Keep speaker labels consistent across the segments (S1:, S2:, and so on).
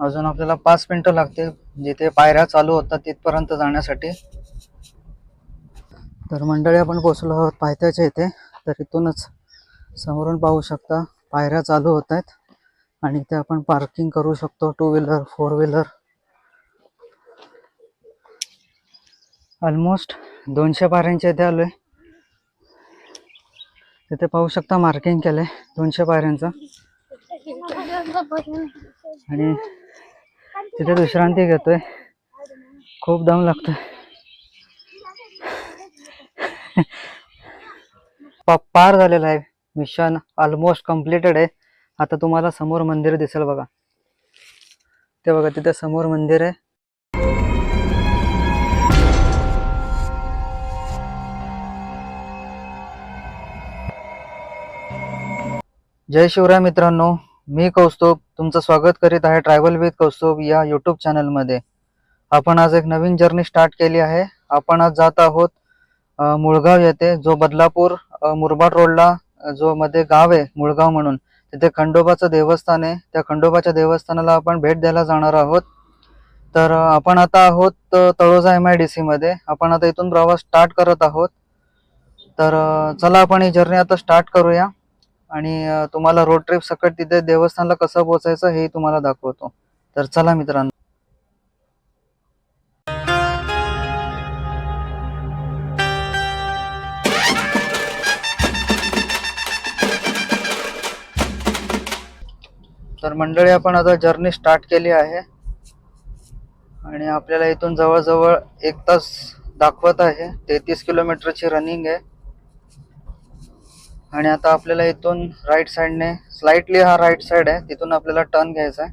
S1: अजून आपल्याला पाच मिनिटं लागतील. जिथे पायऱ्या चालू होतात तिथपर्यंत जाण्यासाठी. तर मंडळी आपण पोचलो आहोत पायथ्याच्या इथे. तर इथूनच समोरून पाहू शकता पायऱ्या चालू होत आहेत. आणि इथे आपण पार्किंग करू शकतो two wheeler four wheeler almost दोनशे पायऱ्यांच्या इथे आहे तिथे पाहू शकता मार्किंग केलंय दोनशे पायऱ्यांचं. आणि तिथे विश्रांती घेतोय. खूप दम लागतोय. प- पार झालेला आहे. मिशन ऑलमोस्ट कम्प्लिटेड आहे. आता तुम्हाला समोर मंदिर दिसेल बघा. ते बघा तिथे समोर मंदिर आहे. जय शिवराय मित्रांनो. मी कौस्तुभ तुमचं स्वागत करीत आहे ट्रॅव्हल विथ कौस्तुभ या यूट्यूब चॅनलमध्ये आपण आज एक नवीन जर्नी स्टार्ट केली आहे. आपण आज जात आहोत मुळगाव येथे जो बदलापूर मुरबाड रोडला जो मध्ये गाव आहे मुळगाव म्हणून. तिथे खंडोबाचं देवस्थान आहे. त्या खंडोबाच्या देवस्थानाला आपण भेट द्यायला जाणार आहोत. तर आपण आता आहोत Taloja M I D C मध्ये. आपण आता इथून प्रवास स्टार्ट करत आहोत. तर चला आपण ही जर्नी आता स्टार्ट करूया. आणि तुम्हाला रोड ट्रिप सकट तिथे देवस्थानला कसं पोहोचायचं हे तुम्हाला दाखवतो. तर चला मित्रांनो. तर मंडळी आपण आता जर्नी स्टार्ट केली आहे. आणि आपल्याला इथून जवळजवळ एक तास दाखवत आहे. तेहतीस किलोमीटरची रनिंग आहे. आणि आता आपल्याला इथून राईट साईडने स्लाइटली हा राईट साईड आहे तिथून आपल्याला टर्न घ्यायचा आहे.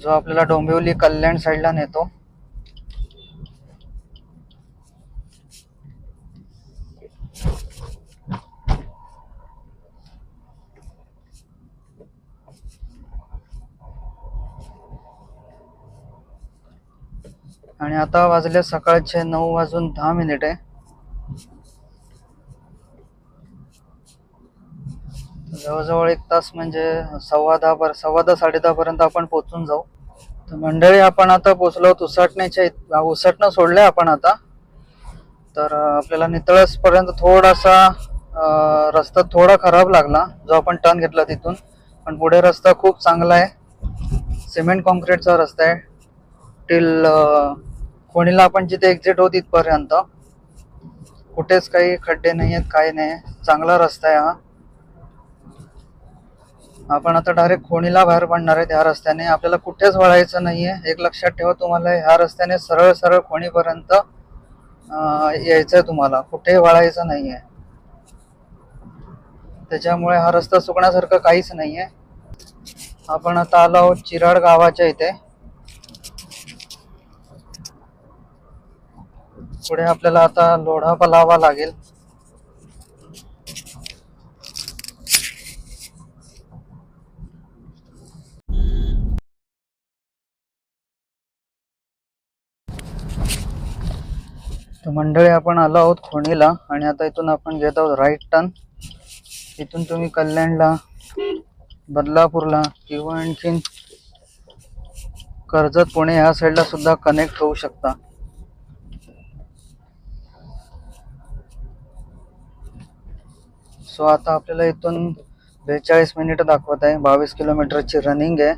S1: जो आपल्याला डोंबिवली कल्याण साईडला नेतो. आणि आता वाजले सकाळचे नऊ वाजून दहा मिनिट आहे. जवळजवळ एक तास म्हणजे सव्वा दहा पर सव्वा दहा साडे दहा पर्यंत आपण पोहोचून जाऊ. तर मंडळी आपण आता पोचलो आहोत उसटण्याच्या उसटणं सोडलंय आपण आता. तर आपल्याला नितळस पर्यंत थोडासा रस्ता थोडा खराब लागला जो आपण टर्न घेतला तिथून. पण पुढे रस्ता खूप चांगला आहे. सिमेंट कॉन्क्रीटचा रस्ता आहे. टिल कोणीला आपण जिथे एक्झिट होत इथपर्यंत कुठेच काही खड्डे नाही आहेत काही नाही चांगला रस्ता आहे हा. आपण आता डायरेक्ट खोणीला बाहेर पडणार आहे ह्या रस्त्याने. आपल्याला कुठेच वळायचं नाहीये. एक लक्षात ठेवा तुम्हाला ह्या रस्त्याने सरळ सरळ खोणीपर्यंत यायचंय तुम्हाला. कुठेही वळायचं नाहीये. त्याच्यामुळे हा रस्ता चुकण्यासारखं काहीच नाहीये. आपण आता आलो आहोत चिराड गावाच्या इथे. पुढे आपल्याला आता लोढा पलावा लागेल. तर मंडळी आपण आलो आहोत खोणीला आणि आता इथून आपण घेत आहोत राईट टर्न. इथून तुम्ही कल्याणला बदलापूरला किंवा आणखीन कर्जत पुणे ह्या साईडला सुद्धा कनेक्ट होऊ शकता. सो आता आपल्याला इथून बेचाळीस मिनिटं दाखवत आहे. बावीस किलोमीटरची रनिंग आहे.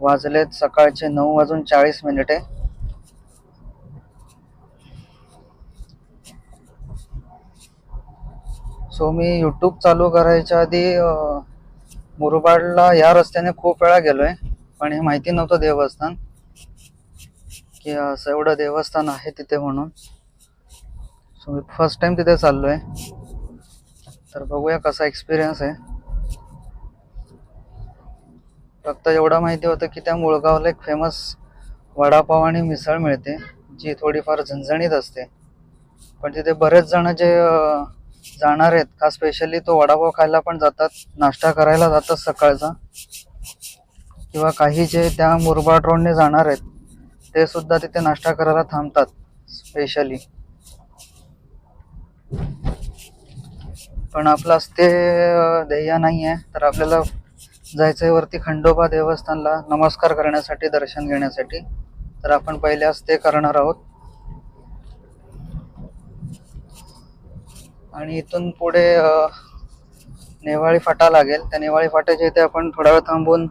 S1: वाजलेत सकाळचे नऊ वाजून चाळीस मिनिटे सो मी यूट्यूब चालू करायच्या आधी मुरबाडला या रस्त्याने खूप वेळा गेलोय पण हे माहिती नव्हतं देवस्थान. की असं एवढं देवस्थान आहे तिथे म्हणून. सो मी फर्स्ट टाइम तिथे चाललोय. तर बघूया कसा एक्सपिरियन्स आहे. फक्त एवढं माहिती होतं की त्या मुळगावला एक फेमस वडापाव आणि मिसळ मिळते जी थोडीफार झणझणीत असते. पण तिथे बरेच जण जे जाणार आहेत. का स्पेशली तो वडापाव खायला पण जातात. नाश्ता करायला जातात सकाळचा. किंवा काही जे त्या मुरबाड रोडने जाणार आहेत ते सुद्धा तिथे नाश्ता करायला थांबतात स्पेशली पण आपलं ते ध्येय नाही आहे तर आपल्याला जायचंय वरती खंडोबा देवस्थानला नमस्कार करण्यासाठी दर्शन घेण्यासाठी. तर आपण पहिल्याच ते करणार आहोत. आणि इथून पुढे नेवाळी फाटा लागेल. त्या नेवाळी फाट्याच्या इथे आपण थोडा वेळ थांबून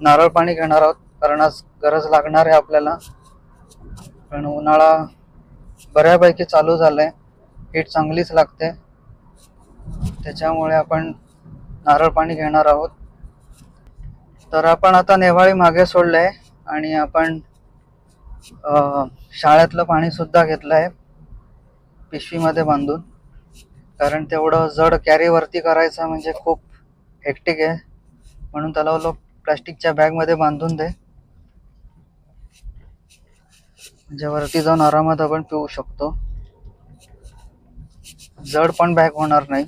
S1: नारळ पाणी घेणार आहोत कारण आज गरज लागणार आहे आपल्याला. कारण उन्हाळा बऱ्यापैकी चालू झालाय. हीट चांगलीच लागते. त्याच्यामुळे आपण नारळ पाणी घेणार आहोत. तर आपण आता नेवाळी मागे सोडलंय आणि आपण शाळेतलं पाणी सुद्धा घेतलंय. पिशवीमध्ये बांधून. कारण तेवढं जड कॅरी वरती करायचं म्हणजे खूप हेक्टिक आहे. म्हणून त्याला लोक प्लास्टिकच्या बॅगमध्ये बांधून दे. म्हणजे वरती जाऊन आरामात आपण पिऊ शकतो. जड पण बॅग होणार नाही.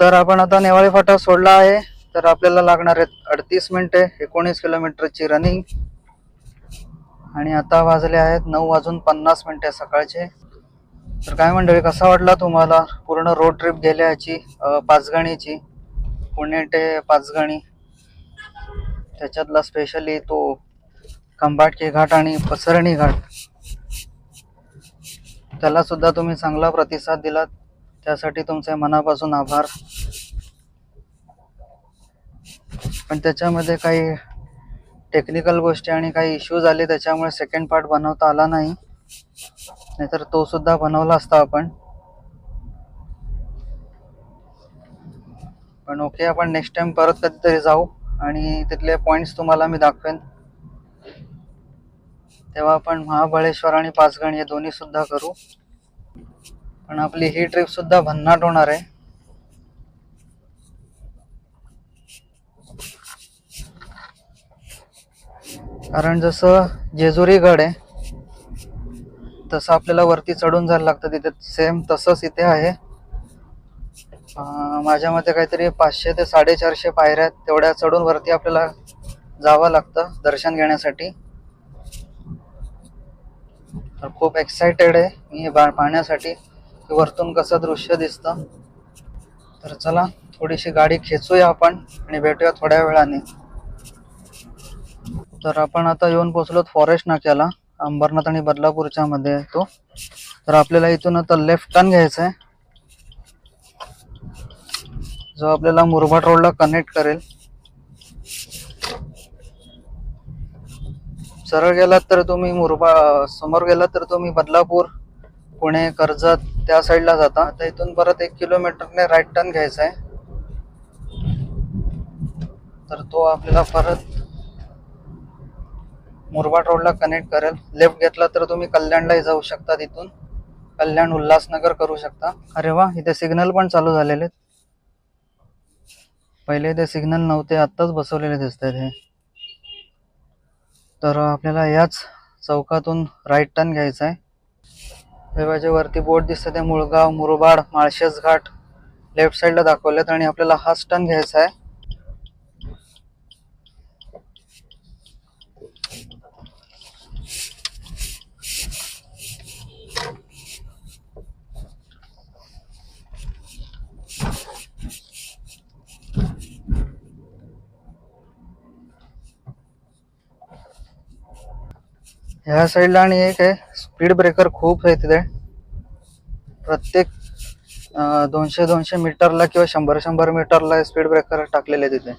S1: तर आपण आता नेवाळी फाटा सोडला आहे. तर आपल्याला लागणार आहेत अडतीस मिनिटे एकोणीस किलोमीटरची रनिंग आणि आता वाजले आहेत नऊ वाजून पन्नास मिनिटे सकाळचे. तर काय मंडळी कसा वाटला तुम्हाला पूर्ण रोड ट्रिप गेल्याची अं, पाचगणीची? पुणे ते पाचगणी. त्याच्यातला स्पेशली तो खंबाटकी घाट आणि पसरणी घाट. त्याला सुद्धा तुम्ही चांगला प्रतिसाद दिलात. त्यासाठी तुमचे मनापासून आभार. पण त्याच्यामध्ये काही टेक्निकल गोष्टी आणि काही इश्यूज आले त्याच्यामुळे सेकंड पार्ट बनवता आला नाही. नाहीतर तो सुद्धा बनवला असता आपण. पण ओके आपण नेक्स्ट टाइम परत कधीतरी जाऊ आणि तिथले पॉइंट्स तुम्हाला मी दाखवेन. तेव्हा आपण महाबळेश्वर आणि पाचगण हे दोन्ही सुद्धा करू. पण आपली ही ट्रिप सुद्धा भन्नाट होणार आहे. कारण जसं जेजुरी गड आहे तसं आपल्याला वरती चढून जायला लागतं तिथे सेम तसंच इथे आहे. माझ्या मते काहीतरी पाचशे ते साडेचारशे पायऱ्या आहेत तेवढ्या चढून वरती आपल्याला जावं लागतं दर्शन घेण्यासाठी. तर खूप एक्साइटेड आहे मी हे पाहण्यासाठी की वरतून कसं दृश्य दिसतं. तर चला थोडीशी गाडी खेचूया आपण आणि भेटूया थोड्या वेळाने. तर आपण आता येऊन पोहोचलो फॉरेस्ट नाक्याला. अंबरनाथ आणि बदलापूरच्या मध्ये येतो तर आपल्याला इथून आता लेफ्ट टर्न घ्यायचा आहे. जो आपल्याला मुरबाड रोडला कनेक्ट करेल. सरळ गेलात तर तुम्ही मुरबा समोर गेलात तर तुम्ही बदलापूर पुणे कर्जत त्या साईडला जाता. तर इथून परत एक किलोमीटरने राईट टर्न घ्यायचा आहे. तर तो आपल्याला परत मुरबाड रोडला कनेक्ट करेल. लेफ्ट घेतला तर तुम्ही कल्याणलाही जाऊ शकता तिथून. कल्याण उल्हासनगर करू शकता. अरे वा इथे सिग्नल पण चालू झालेले आहेत. पहिले इथे सिग्नल नव्हते आत्ताच बसवलेले दिसत आहेत हे. तर आपल्याला याच चौकातून राईट टर्न घ्यायचा आहे. हे वरती बोर्ड दिसतं ते मुळगाव मुरबाड माळशेज घाट. लेफ्ट साईडला दाखवलेत आणि आपल्याला हाच टर्न घ्यायचा आहे. ह्या साईडला आणि एक आहे. स्पीड ब्रेकर खूप आहे तिथे. प्रत्येक दोनशे दोनशे मीटरला किंवा शंभर शंभर मीटरला स्पीड ब्रेकर टाकलेले तिथे.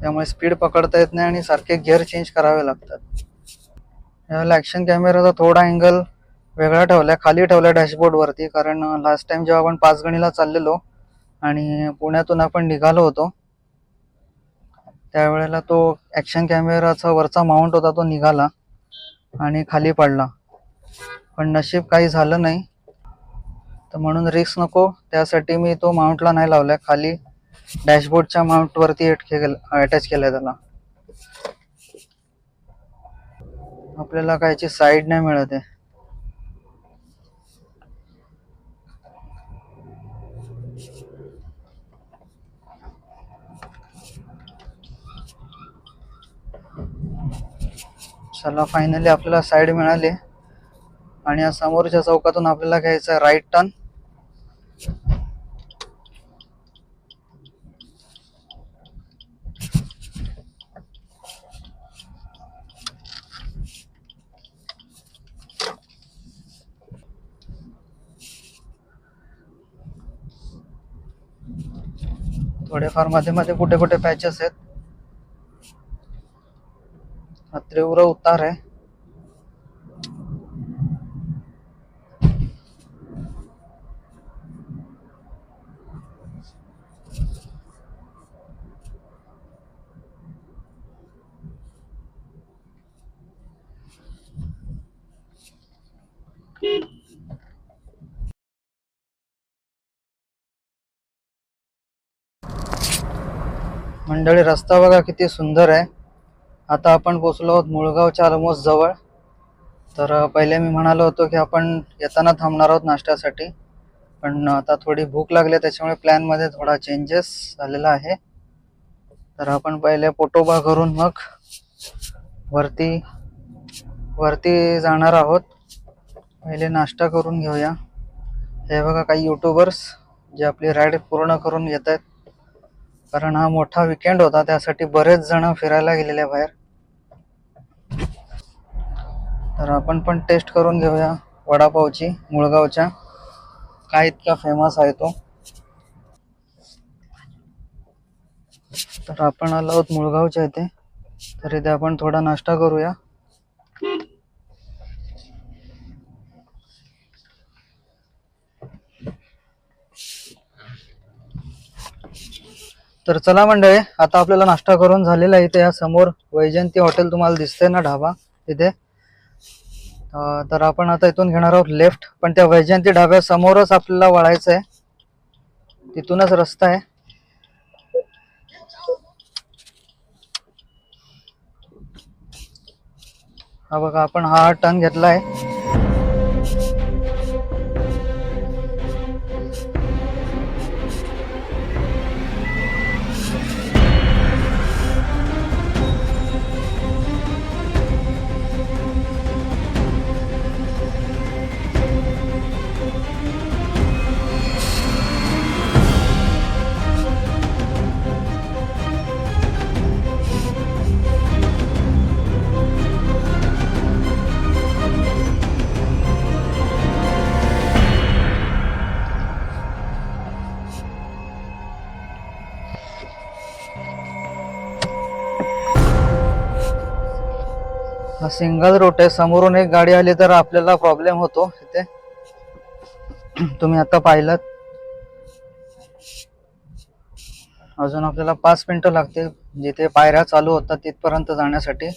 S1: त्यामुळे स्पीड पकडता येत नाही आणि सारखे गिअर चेंज करावे लागतात. यावेळेला ॲक्शन कॅमेराचा थोडा अँगल वेगळा ठेवला खाली ठेवला डॅशबोर्डवरती कारण लास्ट टाइम जेव्हा आपण पाचगणीला चाललेलो आणि पुण्यातून आपण निघालो होतो त्यावेळेला तो ॲक्शन कॅमेराचा वरचा माउंट होता तो निघाला आणि खाली पडला. पण नशीब काही झालं नाही. तर म्हणून रिक्स नको त्यासाठी मी तो माउंटला नाही लावलाय. खाली डॅशबोर्डच्या माउंट वरती अटॅच आहे त्याला. आपल्याला कायची साईड नाही मिळत आहे. चला फायनली आपल्याला साईड मिळाली. आणि या समोरच्या चौकातून आपल्याला घ्यायचं राईट टर्न थोडेफारमध्ये मध्ये कुठे कुठे पॅचेस आहेत. हा तीव्र उतार आहे. मंडळी रस्ता बघा किती सुंदर आहे. आता आपण पोचलो आहोत मुळगावच्या ऑलमोस्ट जवळ. तर पहिले मी म्हणालो होतो की आपण येताना थांबणार आहोत नाश्त्यासाठी. पण आता थोडी भूक लागली आहे, त्याच्यामुळे प्लॅनमध्ये थोडा चेंजेस झालेला आहे. तर आपण पहिले पोटोबा करून मग वरती वरती जाणार आहोत. पहिले नाश्ता करून घेऊया. हे बघा काही युट्यूबर्स जे आपली राईड पूर्ण करून घेत आहेत कारण हा मोठा विकेंड होता त्यासाठी बरेच जण फिरायला गेलेले बाहेर. तर आपण पण टेस्ट करून घेऊया वडापावची मुळगावच्या. काय इतका फेमस आहे तो. तर आपण आलो आहोत मुळगावच्या इथे. तर इथे आपण थोडा नाश्ता करूया. तर चला मंडळी आता आपल्याला नाश्ता करून झालेला आहे इथे. या समोर वैजयंती हॉटेल तुम्हाला दिसते ना ढाबा तिथे तर आपण आता इथून घेणार आहोत लेफ्ट पण त्या वैजयंती ढाब्या समोरच आपल्याला वळायचं आहे तिथूनच रस्ता आहे. हा बघा आपण हा टर्न घेतला आहे सिंगल रूट आहे. समोरून एक गाडी आली तर आपल्याला प्रॉब्लेम होतो इथे. तुम्ही आता पाहिलात. अजून आपल्याला पाच मिनिटं लागतील. जिथे पायऱ्या चालू होतात तिथपर्यंत जाण्यासाठी.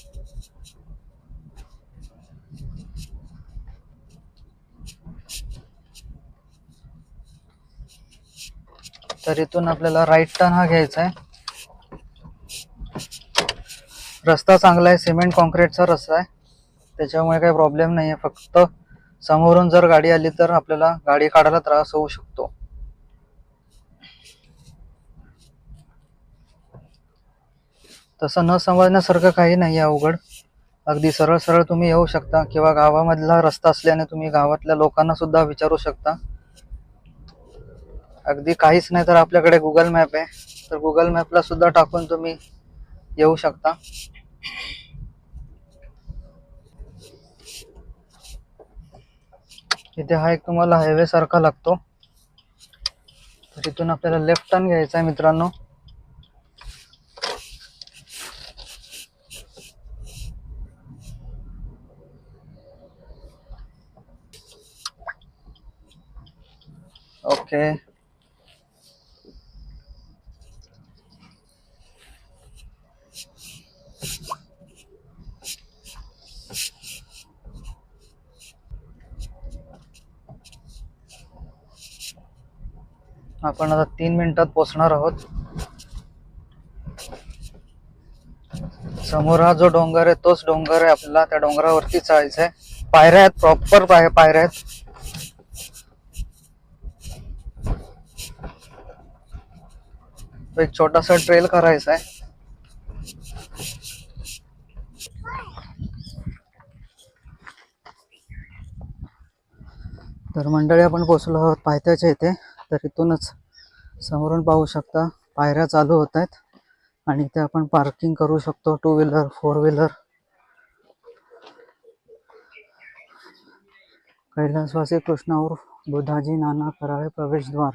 S1: तर इथून आपल्याला राईट टर्न हा घ्यायचा आहे. रस्ता चांगला आहे सिमेंट कॉन्क्रीटचा रस्ता आहे. त्याच्यामुळे काही प्रॉब्लेम नाही आहे फक्त समोरून जर गाडी आली तर आपल्याला गाडी काढायला त्रास होऊ शकतो. तसं न समजण्यासारखं काही नाही आहे अवघड. अगदी सरळ सरळ तुम्ही येऊ शकता किंवा गावामधला रस्ता असल्याने तुम्ही गावातल्या लोकांना सुद्धा विचारू शकता. अगदी काहीच नाही तर आपल्याकडे गुगल मॅप आहे. तर गुगल मॅपला सुद्धा टाकून तुम्ही येऊ शकता. इथे हा एक तुम्हाला हायवे सारखा लागतो. तर तिथून आपल्याला लेफ्ट टर्न घ्यायचा आहे मित्रांनो. ओके आपण आता तीन मिनिटात पोचणार आहोत. समोर हा जो डोंगर आहे तोच डोंगर आहे आपल्याला त्या डोंगरावरती चढायचं आहे पायऱ्या आहेत प्रॉपर पाय पायऱ्या आहेत. एक छोटासा ट्रेल करायचा आहे तर मंडळी आपण पोचलो आहोत पायथ्याच्या इथे. तर इथूनच समोरून पाहू शकता पायऱ्या चालू होत आहेत. आणि इथे आपण पार्किंग करू शकतो टू व्हीलर फोर व्हीलर कैलासवासी कृष्णावर बुधाजी नाना करावे प्रवेशद्वार.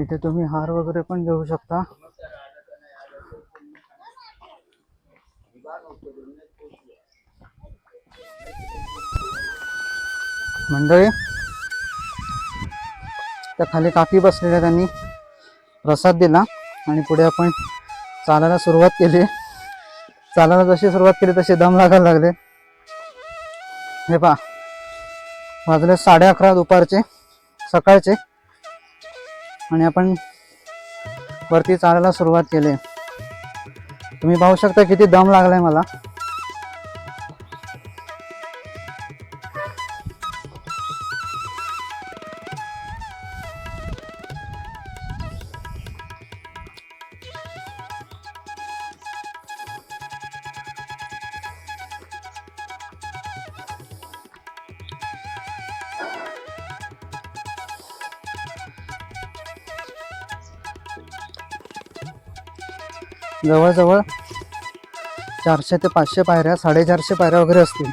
S1: इथे तुम्ही हार वगैरे पण घेऊ शकता. मंडळी त्या खाली काकी बसलेल्या त्यांनी प्रसाद दिला आणि पुढे आपण चालायला सुरुवात केली. चालायला जशी सुरुवात केली तशी दम लागायला लागले. हे पहा वाजले साडे अकरा दुपारचे सकाळचे. आणि आपण वरती चालायला सुरुवात केली. तुम्ही पाहू शकता किती दम लागलाय मला. जवळजवळ चारशे ते पाचशे पायऱ्या साडेचारशे पायऱ्या वगैरे असतील.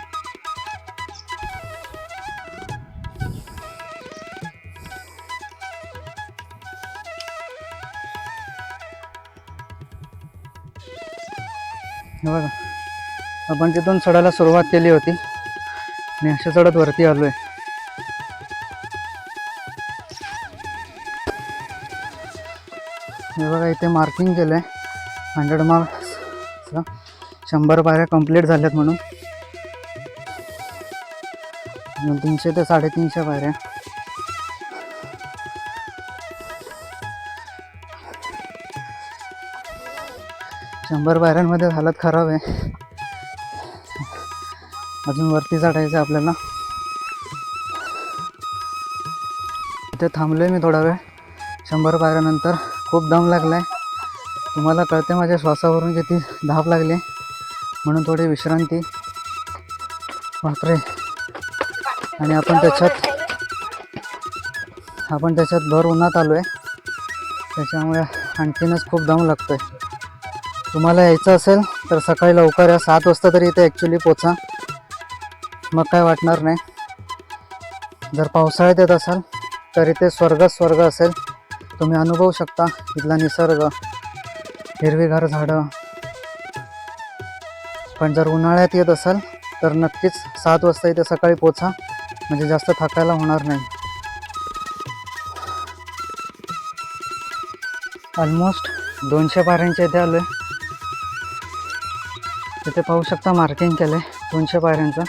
S1: बघा. आपण तिथून चढायला सुरुवात केली होती. आणि अशा चढत वरती आलोय. हे बघा इथे मार्किंग केलंय. हंड्रेड मार्क्स शंभर पायऱ्या कंप्लीट झाल्यात म्हणून. तीनशे ते साडेतीनशे पायऱ्या. शंभर पायऱ्यांमध्ये हालत खराब आहे. अजून वरती चढायचं आहे आपल्याला. इथे थांबलोय मी थोडा वेळ. शंभर पायऱ्यानंतर खूप दम लागलाय. तुम्हाला कळते माझ्या श्वासावरून किती धाप लागली म्हणून थोडी विश्रांती बापरे आणि आपण त्याच्यात आपण त्याच्यात भर उन्हात आलो आहे त्याच्यामुळे आणखीनच खूप दम लागतो आहे तुम्हाला यायचं असेल तर सकाळी लवकर या. सात वाजता तरी इथे ॲक्च्युली पोचा. मग काय वाटणार नाही. जर पावसाळ्यात येत असाल तर इथे स्वर्ग स्वर्ग असेल. तुम्ही अनुभवू शकता इथला निसर्ग. हिरवीगार झाडं. पण जर उन्हाळ्यात येत असाल तर नक्कीच सात वाजता इथे सकाळी पोचा. म्हणजे जास्त थकायला होणार नाही. ऑलमोस्ट दोनशे पायऱ्यांच्या इथे आलो आहे तिथे पाहू शकता मार्किंग केलं आहे दोनशे पायऱ्यांचं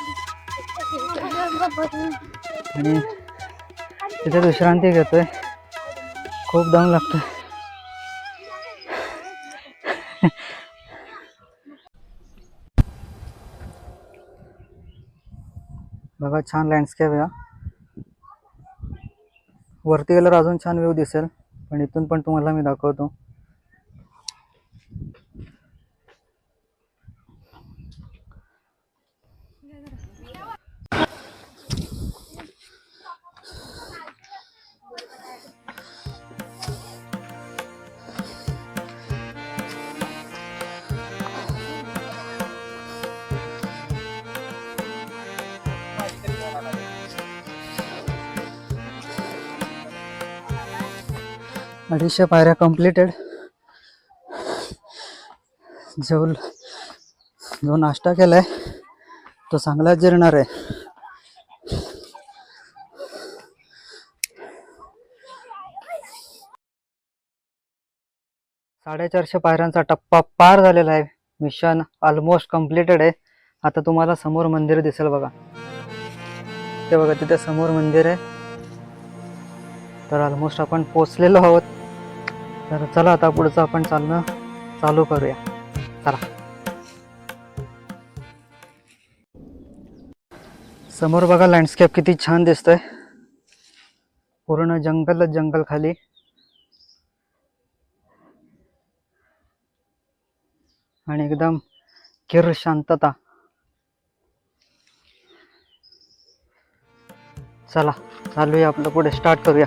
S1: आणि तिथे विश्रांती घेतोय. खूप दम लागतोय. बघा छान लँडस्केप या वरती गेल्यावर अजून छान व्ह्यू दिसेल. पण इथून पण तुम्हाला मी दाखवतो. अडीचशे पायऱ्या कम्प्लिटेड जेवल जो नाश्ता केलाय तो चांगलाच जिरणार आहे. साडेचारशे पायऱ्यांचा टप्पा पार झालेला आहे. मिशन ऑलमोस्ट कम्प्लिटेड आहे. आता तुम्हाला समोर मंदिर दिसेल बघा. ते बघा तिथे समोर मंदिर आहे. तर ऑलमोस्ट आपण पोचलेलो आहोत. तर चला आता पुढचं आपण चालणं चालू करूया. चला. समोर बघा लँडस्केप किती छान दिसतंय. पूर्ण जंगलच जंगल खाली. आणि एकदम किर शांतता. चला चालूया आपलं पुढे. स्टार्ट करूया.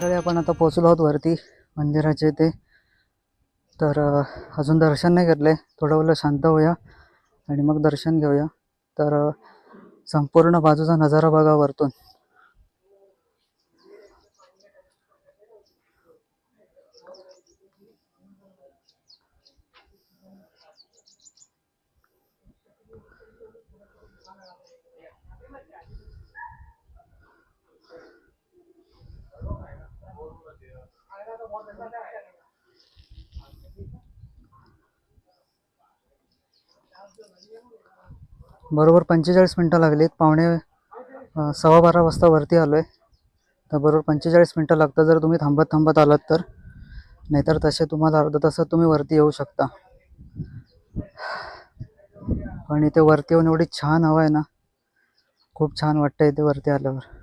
S1: मंडळी आपण आता पोचलो आहोत वरती मंदिराचे ते तर अजून दर्शन नाही घेतले. थोडं वेळ शांत होऊया आणि मग दर्शन घेऊया. तर संपूर्ण बाजूचा नजारा बघा वरतून. बरोबर पंचेचाळीस मिनटं लागलीत. पावणे सव्वा बारा वाजता वरती आलो आहे तर बरोबर पंचेचाळीस मिनटं लागतं जर तुम्ही थांबत थांबत आलात तर. नाहीतर तसे तुम्हाला अर्धा तासात तुम्ही वरती येऊ शकता. पण इथे वरती येऊन एवढी छान हवा आहे ना. खूप छान वाटतं इथे वरती आल्यावर.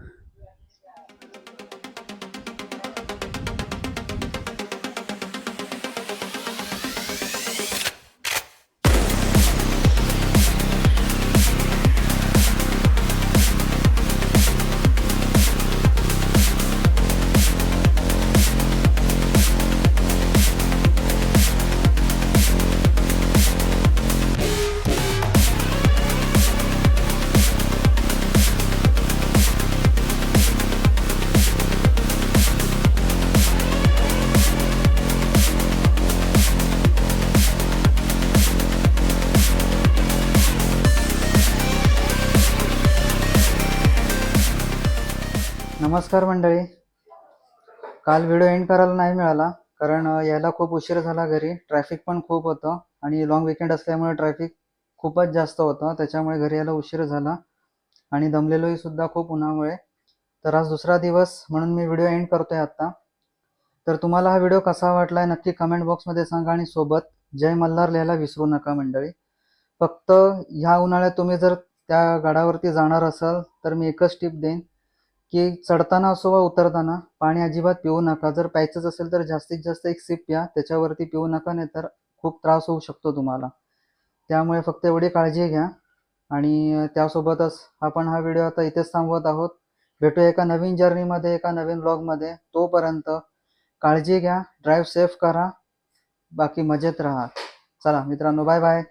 S1: नमस्कार मंडळी. काल व्हिडिओ एंड करायला नाही मिळाला कारण यायला खूप उशीर झाला घरी. ट्रॅफिक पण खूप होतं आणि लॉंग विकेंड असल्यामुळे ट्रॅफिक खूपच जास्त होतं. त्याच्यामुळे घरी यायला उशीर झाला आणि दमलेलोही सुद्धा खूप उन्हामुळे. तर आज दुसरा दिवस म्हणून मी व्हिडिओ एंड करतोय आत्ता. तर तुम्हाला हा व्हिडिओ कसा वाटलाय नक्की कमेंट बॉक्समध्ये सांगा आणि सोबत जय मल्हार लिहायला विसरू नका मंडळी. फक्त ह्या उन्हाळ्यात तुम्ही जर त्या गडावरती जाणार असाल तर मी एकच टिप देईन. की चढताना असो वा उतरताना पाणी अजिबात पिऊ नका. जर प्यायचंच असेल तर जास्तीत जास्त एक सिप प्या. त्याच्यावरती पिऊ नका नाही तर खूप त्रास होऊ शकतो तुम्हाला. त्यामुळे फक्त एवढी काळजी घ्या. आणि त्यासोबतच आपण हा व्हिडिओ आता इथेच थांबवत आहोत. भेटूया एका नवीन जर्नीमध्ये एका नवीन ब्लॉगमध्ये. तोपर्यंत काळजी घ्या ड्राईव्ह सेफ करा. बाकी मजेत राहा. चला मित्रांनो बाय बाय.